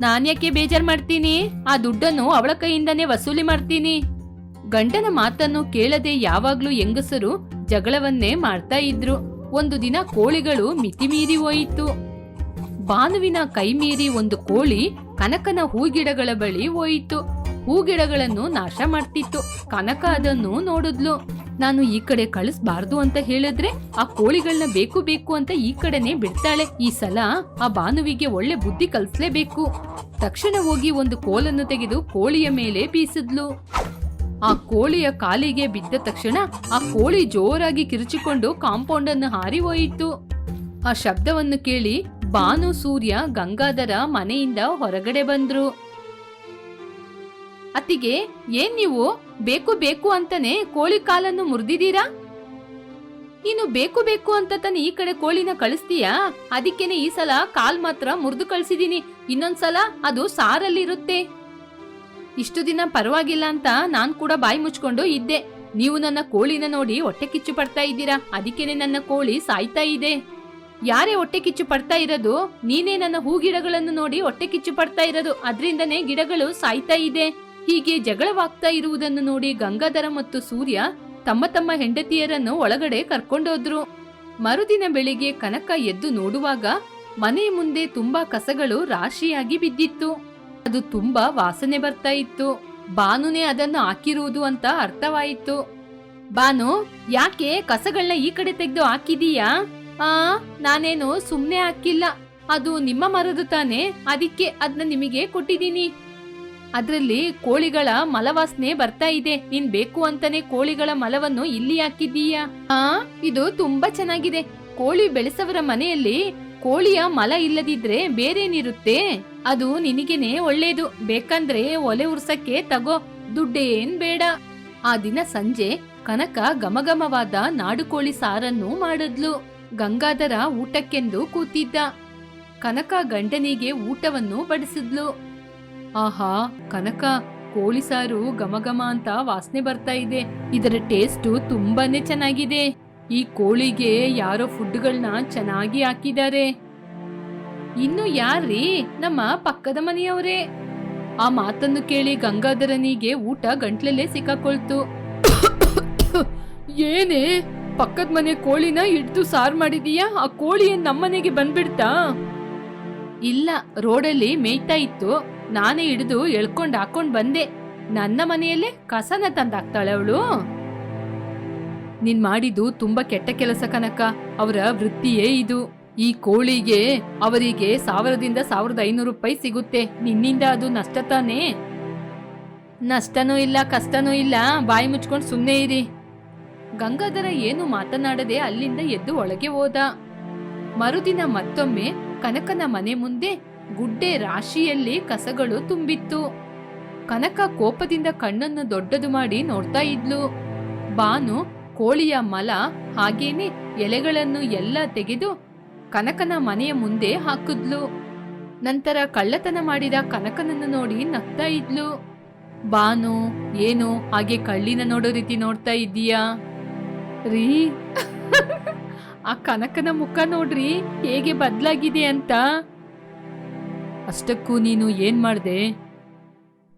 ನಾನ್ಯಾಕೆ ಬೇಜಾರ್ ಮಾಡ್ತೀನಿ? ಆ ದುಡ್ಡನ್ನು ಅವಳ ಕೈಯಿಂದನೇ ವಸೂಲಿ ಮಾಡ್ತೀನಿ. ಗಂಡನ ಮಾತನ್ನು ಕೇಳದೆ ಯಾವಾಗ್ಲೂ ಹೆಂಗಸರು ಜಗಳವನ್ನೇ ಮಾಡ್ತಾ ಇದ್ರು. ಒಂದು ದಿನ ಕೋಳಿಗಳು ಮಿತಿಮೀರಿ ಹೋಯಿತು. ಭಾನುವಿನ ಕೈಮೀರಿ ಒಂದು ಕೋಳಿ ಕನಕನ ಹೂಗಿಡಗಳ ಬಳಿ ಹೋಯಿತು. ಹೂಗಿಡಗಳನ್ನು ನಾಶ ಮಾಡ್ತಿತ್ತು. ಕನಕ ಅದನ್ನು ನೋಡಿದ್ಲು. ನಾನು ಈ ಕಡೆ ಕಳಿಸ್ಬಾರ್ದು ಅಂತ ಹೇಳಿದ್ರೆ ಆ ಕೋಳಿಗಳನ್ನ ಬೇಕು ಬೇಕು ಅಂತ ಈ ಕಡೆನೆ ಬಿಡ್ತಾಳೆ. ಈ ಸಲ ಆ ಭಾನುವಿಗೆ ಒಳ್ಳೆ ಬುದ್ಧಿ ಕಲಿಸ್ಲೇಬೇಕು. ತಕ್ಷಣ ಹೋಗಿ ಒಂದು ಕೋಲನ್ನು ತೆಗೆದು ಕೋಳಿಯ ಮೇಲೆ ಬೀಸಿದ್ಲು. ಆ ಕೋಳಿಯ ಕಾಲಿಗೆ ಬಿದ್ದ ತಕ್ಷಣ ಆ ಕೋಳಿ ಜೋರಾಗಿ ಕಿರುಚಿಕೊಂಡು ಕಾಂಪೌಂಡ್ ಅನ್ನು ಹಾರಿ ಹೋಯಿತು. ಆ ಶಬ್ದವನ್ನು ಕೇಳಿ ಭಾನು, ಸೂರ್ಯ, ಗಂಗಾಧರ ಮನೆಯಿಂದ ಹೊರಗಡೆ ಬಂದ್ರು. ಅತ್ತಿಗೆ, ಏನ್ ನೀವು? ಬೇಕು ಬೇಕು ಅಂತಾನೆ ಕೋಳಿ ಕಾಲನ್ನು ಮುರಿದಿದ್ದೀರಾ? ನೀನು ಬೇಕು ಬೇಕು ಅಂತ ತಾನೆ ಈ ಕಡೆ ಕೋಳಿನ ಕಳಿಸ್ತೀಯಾ? ಅದಕ್ಕೇನೆ ಈ ಸಲ ಕಾಲ್ ಮಾತ್ರ ಮುರಿದು ಕಳಿಸಿದೀನಿ ಇನ್ನೊಂದ್ಸಲ ಅದು ಸಾರಲ್ಲಿರುತ್ತೆ. ಇಷ್ಟು ದಿನ ಪರವಾಗಿಲ್ಲ ಅಂತ ನಾನ್ ಕೂಡ ಬಾಯಿ ಮುಚ್ಕೊಂಡು ಇದ್ದೆ. ನೀವು ನನ್ನ ಕೋಳಿನ ನೋಡಿ ಹೊಟ್ಟೆ ಕಿಚ್ಚು ಪಡ್ತಾ ಇದ್ದೀರಾ? ಅದಕ್ಕೇನೆ ನನ್ನ ಕೋಳಿ ಸಾಯ್ತಾ ಇದೆ. ಯಾರೇ ಹೊಟ್ಟೆ ಕಿಚ್ಚು ಪಡ್ತಾ ಇರೋದು, ನೀನೇ ನನ್ನ ಹೂ ಗಿಡಗಳನ್ನು ನೋಡಿ ಹೊಟ್ಟೆ ಕಿಚ್ಚು ಪಡ್ತಾ ಇರೋದು. ಅದರಿಂದನೇ ಗಿಡಗಳು ಸಾಯ್ತಾ ಇದೆ. ಹೀಗೆ ಜಗಳವಾಗ್ತಾ ಇರುವುದನ್ನು ನೋಡಿ ಗಂಗಾಧರ ಮತ್ತು ಸೂರ್ಯ ತಮ್ಮ ತಮ್ಮ ಹೆಂಡತಿಯರನ್ನು ಒಳಗಡೆ ಕರ್ಕೊಂಡೋದ್ರು. ಮರುದಿನ ಬೆಳಿಗ್ಗೆ ಕನಕ ಎದ್ದು ನೋಡುವಾಗ ಮನೆಯ ಮುಂದೆ ತುಂಬಾ ಕಸಗಳು ರಾಶಿಯಾಗಿ ಬಿದ್ದಿತ್ತು. ಅದು ತುಂಬಾ ವಾಸನೆ ಬರ್ತಾ ಇತ್ತು. ಬಾನುನೇ ಅದನ್ನು ಹಾಕಿರುವುದು ಅಂತ ಅರ್ಥವಾಯಿತು. ಬಾನು, ಯಾಕೆ ಕಸಗಳನ್ನ ಈ ಕಡೆ ತೆಗೆದು ಹಾಕಿದೀಯಾ? ಆ, ನಾನೇನು ಸುಮ್ನೆ ಹಾಕಿಲ್ಲ. ಅದು ನಿಮ್ಮ ಮರದು ತಾನೆ. ಅದಕ್ಕೆ ಅದನ್ನ ನಿಮಗೆ ಕೊಟ್ಟಿದ್ದೀನಿ. ಅದರಲ್ಲಿ ಕೋಳಿಗಳ ಮಲವಾಸನೆ ಬರ್ತಾ ಇದೆ. ನೀನ್ ಬೇಕು ಅಂತಾನೆ ಕೋಳಿಗಳ ಮಲವನ್ನು ಇಲ್ಲಿ ಹಾಕಿದ್ದೀಯಾ? ಆ, ಇದು ತುಂಬಾ ಚೆನ್ನಾಗಿದೆ. ಕೋಳಿ ಬೆಳೆಸವರ ಮನೆಯಲ್ಲಿ ಕೋಳಿಯ ಮಲ ಇಲ್ಲದಿದ್ರೆ ಬೇರೇನಿರುತ್ತೆ? ಅದು ನಿನಗೇನೆ ಒಳ್ಳೇದು. ಬೇಕಂದ್ರೆ ಒಲೆ ಉರ್ಸಕ್ಕೆ ತಗೋ. ದುಡ್ಡೇನ್ ಬೇಡ. ಆ ದಿನ ಸಂಜೆ ಕನಕ ಗಮಗಮವಾದ ನಾಡುಕೋಳಿ ಸಾರನ್ನು ಮಾಡಿದ್ಲು. ಗಂಗಾಧರ ಊಟಕ್ಕೆಂದು ಕೂತಿದ್ದ. ಕನಕ ಗಂಡನಿಗೆ ಊಟವನ್ನು ಬಡಿಸಿದ್ಲು. ಆಹಾ, ಕನಕ, ಕೋಳಿ ಸಾರು ಗಮಗಮ ಅಂತ ವಾಸನೆ ಬರ್ತಾ ಇದೆ. ಇದರ ಟೇಸ್ಟು ತುಂಬಾನೇ ಚೆನ್ನಾಗಿದೆ. ಈ ಕೋಳಿಗೆ ಯಾರೋ ಫುಡ್ಗಳನ್ನ ಚೆನ್ನಾಗಿ ಹಾಕಿದ್ದಾರೆ. ಇನ್ನು ಯಾರ್ರೀ? ನಮ್ಮ ಪಕ್ಕದ ಮನೆಯವರೇ. ಆ ಮಾತನ್ನು ಕೇಳಿ ಗಂಗಾಧರನಿಗೆ ಊಟ ಗಂಟ್ಲಲ್ಲೇ ಸಿಕ್ಕಾಕೊಳ್ತು. ಏನೇ? ಪಕ್ಕದ ಮನೆ ಕೋಳಿನ ಹಿಡ್ದು ಸಾರ್ ಮಾಡಿದೀಯಾ? ಆ ಕೋಳಿ ನಮ್ಮನೆಗೆ ಬಂದ್ಬಿಡ್ತಾ? ಇಲ್ಲ, ರೋಡಲ್ಲಿ ಮೇಯ್ತಾ ಇತ್ತು. ನಾನೇ ಹಿಡಿದು ಎಳ್ಕೊಂಡು ಹಾಕೊಂಡು ಬಂದೆ. ನನ್ನ ಮನೆಯಲ್ಲೇ ಕಸನ ತಂದಾಕ್ತಾಳೆ ಅವಳು. ನೀನ್ ಮಾಡಿದ್ದು ತುಂಬಾ ಕೆಟ್ಟ ಕೆಲಸ ಕನಕ. ಅವರ ವೃತ್ತಿಯೇ ಇದು. ಈ ಕೋಳಿಗೆ ಅವರಿಗೆ ಸಾವಿರದಿಂದ ಸಾವಿರದ ಐನೂರು ರೂಪಾಯಿ ಸಿಗುತ್ತೆ. ನಿನ್ನಿಂದ ಅದು ನಷ್ಟ ತಾನೇ? ನಷ್ಟನೂ ಇಲ್ಲ, ಕಷ್ಟನೂ ಇಲ್ಲ. ಬಾಯಿ ಮುಚ್ಕೊಂಡು ಸುಮ್ಮನೆ ಇರಿ. ಗಂಗಾಧರ ಏನು ಮಾತನಾಡದೆ ಅಲ್ಲಿಂದ ಎದ್ದು ಒಳಗೆ ಹೋದ. ಮರುದಿನ ಮತ್ತೊಮ್ಮೆ ಕನಕನ ಮನೆ ಮುಂದೆ ಗುಡ್ಡೆ ರಾಶಿಯಲ್ಲಿ ಕಸಗಳು ತುಂಬಿತ್ತು. ಕನಕ ಕೋಪದಿಂದ ಕಣ್ಣನ್ನು ದೊಡ್ಡದು ಮಾಡಿ ನೋಡ್ತಾ ಇದ್ಲು. ಬಾನು ಕೋಳಿಯ ಮಲ ಹಾಗೇನೆ ಎಲೆಗಳನ್ನು ಎಲ್ಲ ತೆಗೆದು ಕನಕನ ಮನೆಯ ಮುಂದೆ ಹಾಕಿದ್ಲು. ನಂತರ ಕಳ್ಳತನ ಮಾಡಿದ ಕನಕನನ್ನು ನೋಡಿ ನಗ್ತಾ ಇದ್ಲು. ಬಾನು, ಏನು, ಹಾಗೆ ಕಳ್ಳಿನ ನೋಡೋ ರೀತಿ ನೋಡ್ತಾ ಇದ್ದೀಯಾ? ರೀ, ಆ ಕನಕನ ಮುಖ ನೋಡ್ರಿ, ಹೇಗೆ ಬದಲಾಗಿದೆ ಅಂತ. ಅಷ್ಟಕ್ಕೂ ನೀನು ಏನ್ ಮಾಡ್ದೆ?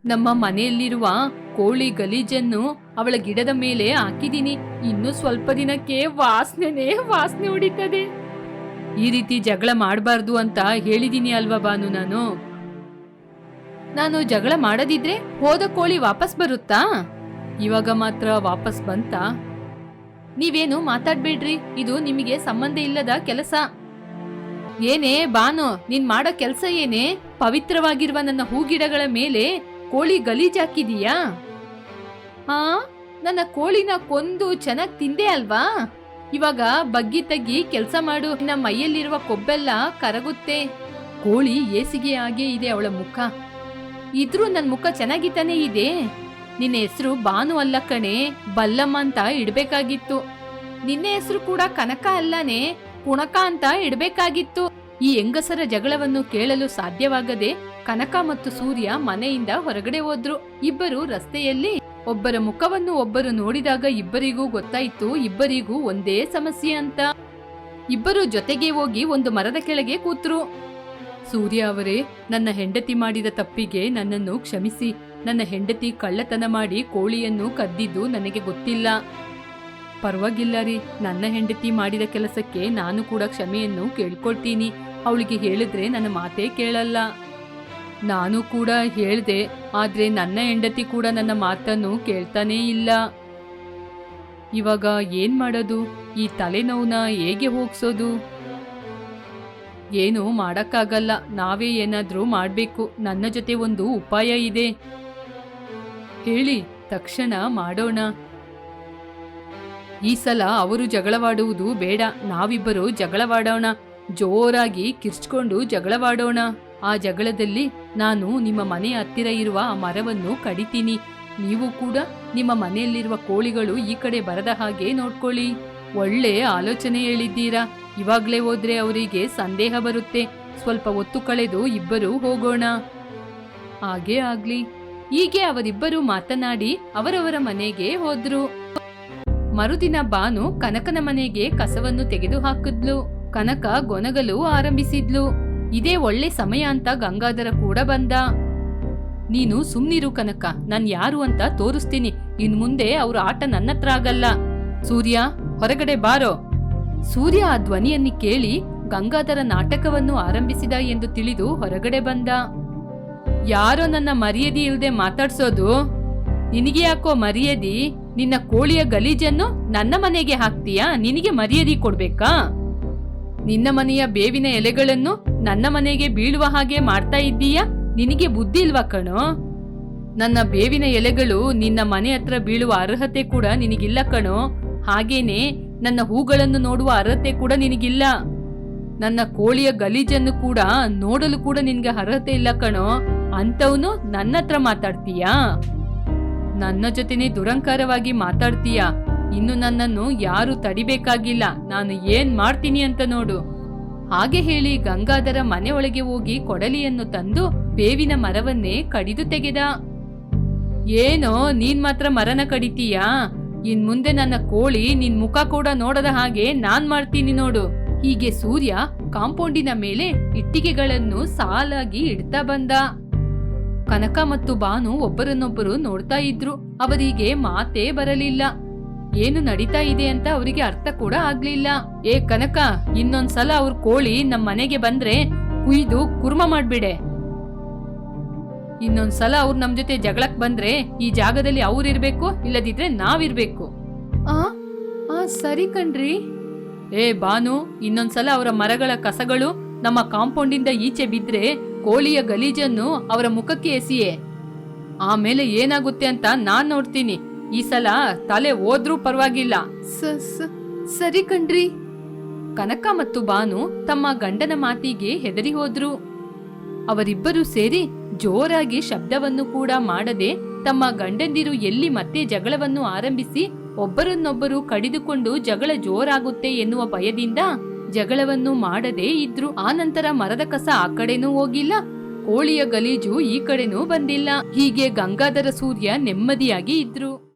ನಮ್ಮ ಮನೆಯಲ್ಲಿರುವ ಕೋಳಿ ಗಲೀಜನ್ನು ಅವಳ ಗಿಡದ ಮೇಲೆ ಹಾಕಿದೀನಿ ಇನ್ನು ಸ್ವಲ್ಪ ದಿನಕ್ಕೆ ವಾಸನೆನೇ ವಾಸನೆ ಹೊಡಿತದೆ ಈ ರೀತಿ ಜಗಳ ಮಾಡಬಾರ್ದು ಅಂತ ಹೇಳಿದೀನಿ ಅಲ್ವಾ ಬಾನು ನಾನು? ನಾನು ಜಗಳ ಮಾಡದಿದ್ರೆ ಹೋದ ಕೋಳಿ ವಾಪಸ್ ಬರುತ್ತಾ? ಇವಾಗ ಮಾತ್ರ ವಾಪಸ್ ಬಂತಾ? ನೀವೇನು ಮಾತಾಡ್ಬೇಡ್ರಿ, ಇದು ನಿಮಗೆ ಸಂಬಂಧ ಇಲ್ಲದ ಕೆಲಸ. ಏನೇ ಬಾನು, ನೀನ್ ಮಾಡೋ ಕೆಲಸ ಏನೇ? ಪವಿತ್ರವಾಗಿರುವ ನನ್ನ ಹೂಗಿಡಗಳ ಮೇಲೆ ಕೋಳಿ ಗಲೀಜ್ ಹಾಕಿದೀಯಾ? ಹಾ ನನ್ನ ಕೋಳಿನ ಕೊಂದು ಚೆನ್ನಾಗಿ ತಿಂದೆ ಅಲ್ವಾ? ಇವಾಗ ಬಗ್ಗಿ ತಗ್ಗಿ ಕೆಲಸ ಮಾಡು. ನಮ್ಮ ಮೈಯಲ್ಲಿರುವ ಕೊಬ್ಬೆಲ್ಲ ಕರಗುತ್ತೆ. ಕೋಳಿ ಏಸಿಗೆ ಆಗೇ ಇದೆ ಅವಳ ಮುಖ. ಇದ್ರೂ ನನ್ನ ಮುಖ ಚೆನ್ನಾಗಿತಾನೆ ಇದೆ. ನಿನ್ನ ಹೆಸರು ಬಾನು ಅಲ್ಲ ಕಣೆ. ಬಲ್ಲಮ್ಮ ಅಂತ ಇಡಬೇಕಾಗಿತ್ತು. ನಿನ್ನ ಹೆಸರು ಕೂಡ ಕನಕ ಅಲ್ಲನೆ. ಕುಣಕ ಅಂತ ಇಡ್ಬೇಕಾಗಿತ್ತು. ಈ ಹೆಂಗಸರ ಜಗಳವನ್ನು ಕೇಳಲು ಸಾಧ್ಯವಾಗದೆ ಕನಕ ಮತ್ತು ಸೂರ್ಯ ಮನೆಯಿಂದ ಹೊರಗಡೆ ಹೋದ್ರು. ಇಬ್ಬರು ರಸ್ತೆಯಲ್ಲಿ ಒಬ್ಬರ ಮುಖವನ್ನು ಒಬ್ಬರು ನೋಡಿದಾಗ ಇಬ್ಬರಿಗೂ ಗೊತ್ತಾಯ್ತು, ಇಬ್ಬರಿಗೂ ಒಂದೇ ಸಮಸ್ಯೆ ಅಂತ. ಇಬ್ಬರು ಜೊತೆಗೆ ಹೋಗಿ ಒಂದು ಮರದ ಕೆಳಗೆ ಕೂತ್ರು. ಸೂರ್ಯ ಅವರೇ, ನನ್ನ ಹೆಂಡತಿ ಮಾಡಿದ ತಪ್ಪಿಗೆ ನನ್ನನ್ನು ಕ್ಷಮಿಸಿ. ನನ್ನ ಹೆಂಡತಿ ಕಳ್ಳತನ ಮಾಡಿ ಕೋಳಿಯನ್ನು ಕದ್ದಿದ್ದು ನನಗೆ ಗೊತ್ತಿಲ್ಲ. ಪರವಾಗಿಲ್ಲ ರೀ, ನನ್ನ ಹೆಂಡತಿ ಮಾಡಿದ ಕೆಲಸಕ್ಕೆ ನಾನು ಕೂಡ ಕ್ಷಮೆಯನ್ನು ಕೇಳ್ಕೊಳ್ತೀನಿ. ಅವಳಿಗೆ ಹೇಳಿದ್ರೆ ನನ್ನ ಮಾತೇ ಕೇಳಲ್ಲ. ನಾನು ಕೂಡ ಹೇಳ್ದೆ, ಆದ್ರೆ ನನ್ನ ಹೆಂಡತಿ ಕೂಡ ನನ್ನ ಮಾತನ್ನು ಕೇಳ್ತಾನೇ ಇಲ್ಲ. ಇವಾಗ ಏನು ಮಾಡೋದು? ಈ ತಲೆನೋವನ್ನ ಹೇಗೆ ಹೋಗ್ಸೋದು? ಏನು ಮಾಡೋಕ್ಕಾಗಲ್ಲ, ನಾವೇ ಏನಾದರೂ ಮಾಡಬೇಕು, ನನ್ನ ಜೊತೆ ಒಂದು ಉಪಾಯ ಇದೆ. ಹೇಳಿ, ತಕ್ಷಣ ಮಾಡೋಣ. ಈ ಸಲ ಅವರು ಜಗಳವಾಡುವುದು ಬೇಡ, ನಾವಿಬ್ಬರು ಜಗಳವಾಡೋಣ. ಜೋರಾಗಿ ಕಿರ್ಚ್ಕೊಂಡು ಜಗಳವಾಡೋಣ. ಆ ಜಗಳದಲ್ಲಿ ನಾನು ನಿಮ್ಮ ಮನೆ ಹತ್ತಿರ ಇರುವ ಆ ಮರವನ್ನು ಕಡಿತೀನಿ. ನೀವು ಕೂಡ ನಿಮ್ಮ ಮನೆಯಲ್ಲಿರುವ ಕೋಳಿಗಳು ಈ ಕಡೆ ಬರದ ಹಾಗೆ ನೋಡ್ಕೊಳ್ಳಿ. ಒಳ್ಳೆ ಆಲೋಚನೆ ಹೇಳಿದ್ದೀರಾ? ಇವಾಗ್ಲೇ ಹೋದ್ರೆ ಅವರಿಗೆ ಸಂದೇಹ ಬರುತ್ತೆ. ಸ್ವಲ್ಪ ಒತ್ತು ಕಳೆದು ಇಬ್ಬರು ಹೋಗೋಣ. ಹಾಗೇ ಆಗ್ಲಿ. ಹೀಗೆ ಅವರಿಬ್ಬರು ಮಾತನಾಡಿ ಅವರವರ ಮನೆಗೆ ಹೋದ್ರು. ಮರುದಿನ ಬಾನು ಕನಕನ ಮನೆಗೆ ಕಸವನ್ನು ತೆಗೆದು ಹಾಕಿದ್ಲು ಕನಕ ಗೊನಗಲು ಆರಂಭಿಸಿದ್ಲು. ಇದೇ ಒಳ್ಳೆ ಸಮಯ ಅಂತ ಗಂಗಾಧರ ಕೂಡ ಬಂದ. ನೀನು ಸುಮ್ನಿರು ಕನಕ, ನಾನು ಯಾರು ಅಂತ ತೋರಿಸ್ತೀನಿ. ಇನ್ ಮುಂದೆ ಅವ್ರ ಆಟ ನನ್ನತ್ರ ಆಗಲ್ಲ. ಸೂರ್ಯ, ಹೊರಗಡೆ ಬಾರೋ. ಸೂರ್ಯ ಆ ಧ್ವನಿಯನ್ನು ಕೇಳಿ ಗಂಗಾಧರ ನಾಟಕವನ್ನು ಆರಂಭಿಸಿದ ಎಂದು ತಿಳಿದು ಹೊರಗಡೆ ಬಂದ. ಯಾರೋ ನನ್ನ ಮರ್ಯಾದಿ ಇಲ್ಲದೆ ಮಾತಾಡ್ಸೋದು? ನಿನಗೆ ಯಾಕೋ ಮರ್ಯಾದಿ? ನಿನ್ನ ಕೋಳಿಯ ಗಲೀಜನ್ನು ನನ್ನ ಮನೆಗೆ ಹಾಕ್ತೀಯಾ? ನಿನಗೆ ಮರ್ಯಾದಿ ಕೊಡ್ಬೇಕಾ? ನಿನ್ನ ಮನೆಯ ಬೇವಿನ ಎಲೆಗಳನ್ನು ನನ್ನ ಮನೆಗೆ ಬೀಳುವ ಹಾಗೆ ಮಾಡ್ತಾ ಇದ್ದೀಯಾ? ನಿನಗೆ ಬುದ್ಧಿ ಇಲ್ವಾ ಕಣೋ? ನನ್ನ ಬೇವಿನ ಎಲೆಗಳು ನಿನ್ನ ಮನೆ ಹತ್ರ ಬೀಳುವ ಅರ್ಹತೆ ಕೂಡ ನಿನಗಿಲ್ಲ ಕಣೋ. ಹಾಗೇನೆ ನನ್ನ ಹೂಗಳನ್ನು ನೋಡುವ ಅರ್ಹತೆ ಕೂಡ ನಿನಗಿಲ್ಲ. ನನ್ನ ಕೋಳಿಯ ಗಲೀಜನ್ನು ಕೂಡ ನೋಡಲು ಕೂಡ ನಿನಗೆ ಅರ್ಹತೆ ಇಲ್ಲ ಕಣೋ. ಅಂತವನು ನನ್ನ ಹತ್ರ ಮಾತಾಡ್ತೀಯಾ? ನನ್ನ ಜೊತೆನೆ ದುರಂಕಾರವಾಗಿ ಮಾತಾಡ್ತೀಯಾ? ಇನ್ನು ನನ್ನನ್ನು ಯಾರು ತಡಿಬೇಕಾಗಿಲ್ಲ. ನಾನು ಏನ್ ಮಾಡ್ತೀನಿ ಅಂತ ನೋಡು. ಹಾಗೆ ಹೇಳಿ ಗಂಗಾಧರ ಮನೆ ಒಳಗೆ ಹೋಗಿ ಕೊಡಲಿಯನ್ನು ತಂದು ಬೇವಿನ ಮರವನ್ನೇ ಕಡಿದು ತೆಗೆದ. ಏನೋ, ನೀನ್ ಮಾತ್ರ ಮರನ ಕಡಿತೀಯಾ? ಇನ್ ಮುಂದೆ ನನ್ನ ಕೋಳಿ ನಿನ್ ಮುಖ ಕೂಡ ನೋಡದ ಹಾಗೆ ನಾನ್ ಮಾಡ್ತೀನಿ ನೋಡು. ಹೀಗೆ ಸೂರ್ಯ ಕಾಂಪೌಂಡಿನ ಮೇಲೆ ಇಟ್ಟಿಗೆಗಳನ್ನು ಸಾಲಾಗಿ ಇಡ್ತಾ ಬಂದ. ಕನಕ ಮತ್ತು ಬಾನು ಒಬ್ಬರನ್ನೊಬ್ಬರು ನೋಡ್ತಾ ಇದ್ರು. ಅವರಿಗೆ ಮಾತೇ ಬರಲಿಲ್ಲ. ಏನು ನಡೀತಾ ಇದೆ ಅಂತ ಅವರಿಗೆ ಅರ್ಥ ಕೂಡ ಆಗ್ಲಿಲ್ಲ. ಏ ಕನಕ ಇನ್ನೊಂದ್ಸಲ ಅವ್ರ ಕೋಳಿ ನಮ್ ಮನೆಗೆ ಬಂದ್ರೆ ಕುಯ್ದು ಕುರ್ಮ ಮಾಡ್ಬಿಡೆ. ಇನ್ನೊಂದ್ಸಲ ಅವ್ರು ನಮ್ ಜೊತೆ ಜಗಳಕ್ ಬಂದ್ರೆ ಈ ಜಾಗದಲ್ಲಿ ಅವ್ರಿರ್ಬೇಕು ಇಲ್ಲದಿದ್ರೆ ನಾವಿರ್ಬೇಕು. ಆ ಆ ಸರಿ ಕಣ್ರಿ. ಏ ಬಾನು ಇನ್ನೊಂದ್ಸಲ ಅವರ ಮರಗಳ ಕಸಗಳು ನಮ್ಮ ಕಾಂಪೌಂಡಿಂದ ಈಚೆ ಬಿದ್ರೆ ಕೋಳಿಯ ಗಲೀಜನ್ನು ಅವರ ಮುಖಕ್ಕೆ ಎಸಿಯೇ. ಆಮೇಲೆ ಏನಾಗುತ್ತೆ ಅಂತ ನಾನ್ ನೋಡ್ತೀನಿ. ಈ ಸಲ ತಲೆ ಓದ್ರೂ ಪರವಾಗಿಲ್ಲ. ಸರಿ ಕಣ್ರಿ. ಕನಕ ಮತ್ತು ಬಾನು ತಮ್ಮ ಗಂಡನ ಮಾತಿಗೆ ಹೆದರಿ ಹೋದ್ರು. ಅವರಿಬ್ಬರು ಸೇರಿ ಜೋರಾಗಿ ಶಬ್ದವನ್ನು ಕೂಡ ಮಾಡದೆ ತಮ್ಮ ಗಂಡಂದಿರು ಎಲ್ಲಿ ಮತ್ತೆ ಜಗಳವನ್ನು ಆರಂಭಿಸಿ ಒಬ್ಬರನ್ನೊಬ್ಬರು ಕಡಿದುಕೊಂಡು ಜಗಳ ಜೋರಾಗುತ್ತೆ ಎನ್ನುವ ಭಯದಿಂದ ಜಗಳವನ್ನು ಮಾಡದೇ ಇದ್ರು. ನಂತರ ಮರದ ಕಸ ಆ ಕಡೆನೂ ಹೋಗಿಲ್ಲ ಕೋಳಿಯ ಗಲೀಜು ಈ ಕಡೆನೂ ಬಂದಿಲ್ಲ. ಹೀಗೆ ಗಂಗಾಧರ ಸೂರ್ಯ ನೆಮ್ಮದಿಯಾಗಿ ಇದ್ರು.